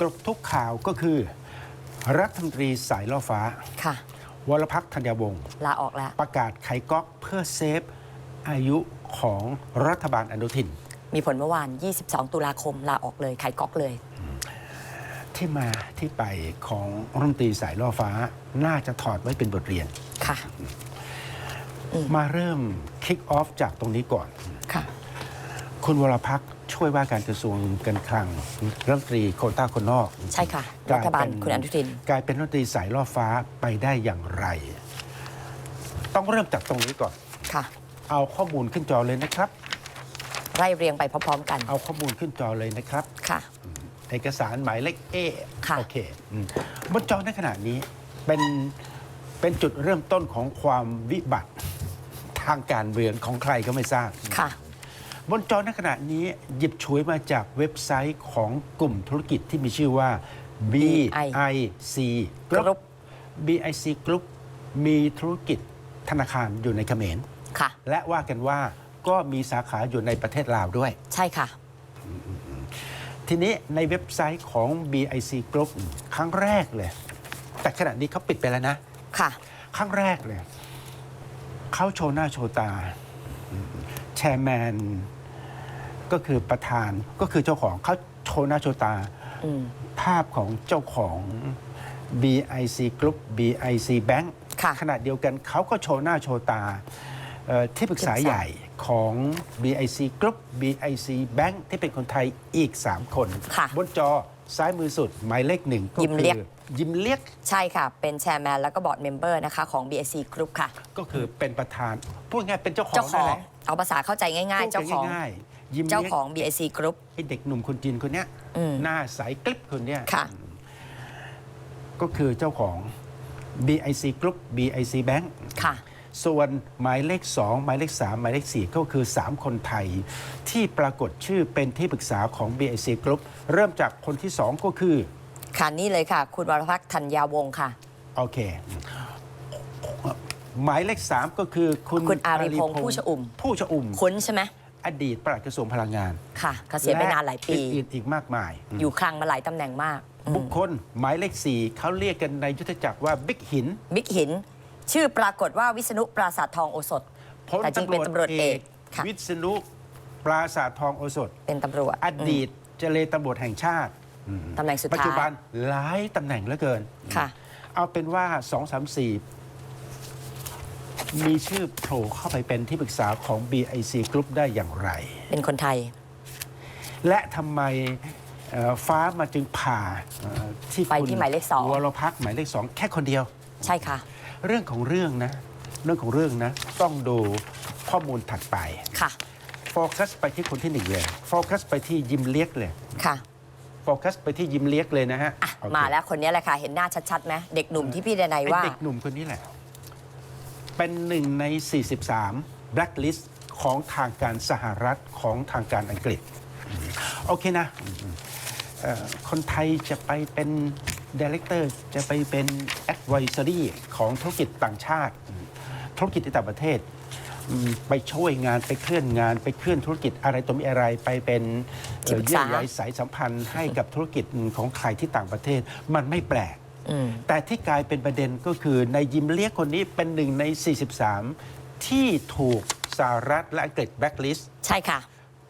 กรบทุกข่าวก็คือ รัฐมนตรีสายล่อฟ้า ค่ะ วรพักษ์ธัญญวงศ์ลาออกแล้ว ประกาศไขก๊อกเพื่อเซฟอายุของรัฐบาลอนุทิน มีผลเมื่อวาน 22 ตุลาคมลาออกเลยไขก๊อกเลย ที่มาที่ไปของรัฐมนตรีสายล่อฟ้าน่าจะถอดไว้เป็นบทเรียน ค่ะ มาเริ่มคิกออฟจากตรงนี้ก่อน ค่ะ คุณวรพักษ์ช่วยว่าการกระทรวงการคลังรัฐมนตรีโควต้าคนนอกใช่ค่ะกรัลายฐบาลเป็นคุณอนุทิน กลายเป็นรัฐมนตรีสายล่อฟ้าไปได้อย่างไร ต้องเริ่มจากตรงนี้ก่อน ค่ะ เอาข้อมูลขึ้นจอเลยนะครับ ไล่เรียงไปพร้อมๆกัน เอาข้อมูลขึ้นจอเลยนะครับ ค่ะ เอกสารหมายเลขเอค่ะ โอเคอืมบนจอในขณะนี้เป็นเป็นจุดเริ่มต้นของความวิบัติทางการเมืองของใครก็ไม่ทราบ ค่ะ บนจอในขณะนี้หยิบฉวยมาจากเว็บไซต์ของกลุ่มธุรกิจที่มีชื่อว่า BIC Group Group BIC Group มีธุรกิจธนาคารอยู่ในเขมรค่ะ และว่ากันว่าก็มีสาขาอยู่ในประเทศลาวด้วย ใช่ค่ะ ทีนี้ในเว็บไซต์ของ BIC Group ครั้งแรกเลย แต่ขณะนี้เขาปิดไปแล้วนะ ค่ะ ครั้งแรกเลย เขาโชว์หน้าโชว์ตา แชร์แมน ก็คือประธานก็คือเจ้าของเขาโชว์หน้าโชว์ตา อืมภาพของเจ้าของ BIC Group BIC Bank ค่ะ ขณะเดียวกันเขาก็โชว์หน้าโชว์ตาเอ่อที่ปรึกษาที่ปรึกษา ใหญ่ของ BIC Group BIC Bank ที่เป็นคนไทยอีก 3 คน ค่ะ บนจอซ้ายมือสุด หมายเลขหนึ่งก็ยิ้มคืเรียกยิ้มเลียกใช่ค่ะ เป็นแชร์แมนแล้วก็บอร์ดเมมเบอร์นะคะของ BSC Group ค่ะ ก็คือเป็นประธาน พูดง่ายเป็นเจ้าของเจ้าขนั่อนงแหละเอาภาษาเข้าใจง่าย ๆ เจ้าของ พูดกันง่ายๆ ยิ้มเจ้าเลียกของ BSC Group ไอ้เด็กหนุ่มคนจีนคนเนี้ยอืม หน้าใสกลิบคนเนี้ยค่ะ ก็คือเจ้าของ BIC Group BIC Bank ค่ะ ส่วนหมายเลข 2 หมายเลข 3 หมายเลข 4 ก็คือ 3 คนไทย ที่ปรากฏชื่อเป็นที่ปรึกษาของ BIC Group เริ่มจากคนที่ 2 ก็คือ ค่ะนี่เลยค่ะ คุณวรพักษ์ธัญญาวงศ์ค่ะ โอเค หมายเลข 3 ก็คือคุณคุณอารีพงษ์ผู้ชอุ่ม ผู้ชอุ่ม คุ้นใช่ไหม อดีตปลัดกระทรวงพลังงานค่ะเกษียณไปนานหลายปีและอื่นๆอีกมากมาย อยู่คลังมาหลายตำแหน่งมากอืมบุคคลหมายเลข4เขาเรียกกันในยุทธจักรว่าบิ๊กหิน บิ๊กหิน ชื่อปรากฏว่าวิษณุปราสาททองโอสถพลแต่จริงเป็นตำรวจเอกค่ะวิษณุปราสาททองโอสถ เป็นตำรวจ อดีตเจเลตำรวจแห่งชาติตำแหน่งสุดปัจท้าจุบัยนหลายตำแหน่งเหลือเกินค่ะ เอาเป็นว่า2 3 4มี ชื่อโผล่เข้าไปเป็นที่ปรึกษาของ BIC Group ได้อย่างไร เป็นคนไทย และทำไมเอ่อฟ้ามาจึงผ่าเอ่อที่ไปคุณที่หมายเลขสอง วรพักษ์หมายเลขสองแค่คนเดียว ใช่ค่ะ เรื่องของเรื่องนะ เรื่องของเรื่องนะ ต้องดูข้อมูลถัดไป ค่ะ โฟกัสไปที่คนที่หนึ่งเลย โฟกัสไปที่ยิมเลียกเลย ค่ะโฟกัสไปที่ยิมเลียกเลยนะฮะอะโอเคมาแล้วคนนี้แหละค่ะ เห็นหน้าชัดๆไหมเด็กหนุ่มที่พี่เดนัยไอ้ว่า เด็กหนุ่มคนนี้แหละ เป็นหนึ่งใน 43 blacklist ของทางการสหรัฐของทางการอังกฤษ โอเคนะเอ่อคนไทยจะไปเป็นดีเลกเตอร์จะไปเป็น advisory ของธุรกิจต่างชาติ ธุรกิจในต่างประเทศอืมไปช่วยงานไปเคลื่อนงานไปเคลื่อนธุรกิจอะไรตัวมีอะไรไปเป็นเอ่อที่ปรึกเยื่ษา อใยสายสัมพันธ์ให้กับธุรกิจของใครที่ต่างประเทศ มันไม่แปลกอืม แต่ที่กลายเป็นประเด็นก็คือในยิมเลียกคนนี้เป็นหนึ่งใน 43 ที่ถูกสหรัฐและอังกฤษแบ็กลิสต์ใช่ค่ะ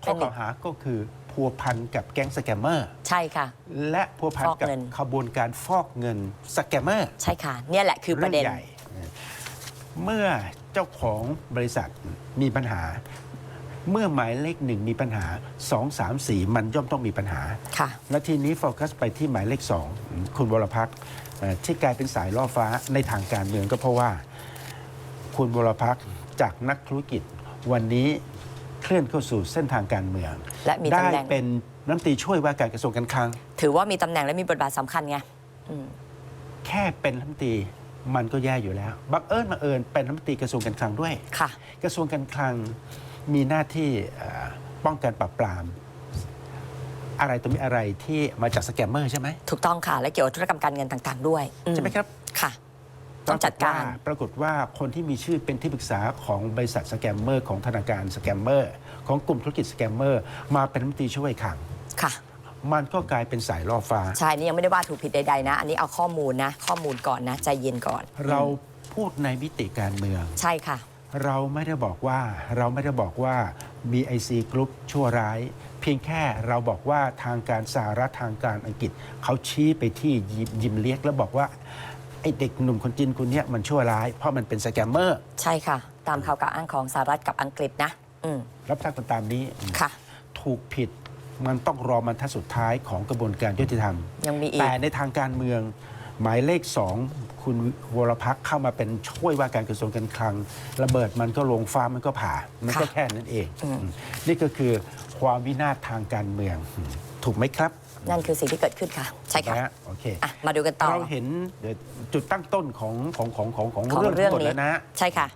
ข้อเป็นหกนึ่ล่างวหาก็คือพัวพันกับแก๊งสแกมเมอร์ ใช่ค่ะ และพัวพันฟอกกับเงินขบวนการฟอกเงินสแกมเมอร์ ใช่ค่ะ เนี่ยแหละคือประเด็นใหญ่ เมื่อเจ้าของบริษัทมีปัญหา เมื่อหมายเลขหนึ่งมีปัญหา 2 3 4 มันย่อมต้องมีปัญหา ค่ะ และทีนี้โฟกัสไปที่หมายเลขสองคุณวรพักษ์เอ่อที่กลายเป็นสายล่อฟ้าในทางการเมืองก็เพราะว่า คุณวรพักษ์จากนักธุรกิจ วันนี้เคลื่อนเข้าสู่เส้นทางการเมืองและมีได้ตำแหน่ง เป็นน้ำตรีช่วยว่าการกระทรวงการคลัง ถือว่ามีตำแหน่งและมีบทบาทสำคัญไงอืมแค่เป็นน้ำตรีมันก็แย่อยู่แล้ว บังเอิญมาเอิญเป็นน้ำตรีกระทรวงการคลังด้วย ค่ะ กระทรวงการคลัง มีหน้าที่เอ่อป้องกันปราบปราม อะไรตัวมีอะไรที่มาจากสแกมเมอร์ใช่ไหมถูกต้องค่ะ และเกี่ยวกับธุรกรรมการเงินต่างๆ ด้วยอืใช่ไหมครับค่ะ ต้องจัดการปรากฏว่าคนที่มีชื่อเป็นที่ปรึกษาของบริษัทสแกมเมอร์ของธนาคารสแกมเมอร์ของกลุ่มธุรกิจสแกมเมอร์มาเป็นรัฐมนตรีช่วยคลังค่ะมันก็กลายเป็นสายล่อฟ้า ใช่ นี่ยังไม่ได้ว่าถูกผิดใดๆนะ อันนี้เอาข้อมูลนะ ข้อมูลก่อนนะ ใจเย็นก่อน เราพูดในมิติการเมือง ใช่ค่ะ เราไม่ได้บอกว่าเราไม่ได้บอกว่า BIC Group ชั่วร้าย เพียงแค่เราบอกว่าทางการสหรัฐทางการอังกฤษ เขาชี้ไปที่ยิมยิมเลียกแล้วบอกว่าไอเด็กหนุ่มคนจีนคนเนี้ยมันชั่วร้าย เพราะมันเป็นสแกมเมอร์ใช่ค่ะ ตามข่าวกล่าวอ้างของสหรัฐกับอังกฤษนะอืมรับทราบกันตามนี้ค่ะ ถูกผิดมันต้องรอบรรทัดสุดท้ายของกระบวนการยุติธรรม ยังมีอีกแต่ในทางการเมืองหมายเลขสอง คุณวรพักษ์เข้ามาเป็นช่วยว่าการกระทรวงการคลัง ระเบิดมันก็ลงฟ้ามันก็ผ่า มันก็ค่ะแค่นั้นเองอืมอืมนี่ก็คือความวินาศทางการเมืองอืมถูกไหมครับ นั่นคือสิ่งที่เกิดขึ้นค่ะ ใช่ค่ะนะฮะโอเคอะมาดูกันต่อ เราเห็นเอ่อจุดตั้งต้นของของของของของของเรื่องเรื่ทั้องงหมดนี้แล้วนะ ใช่ค่ะ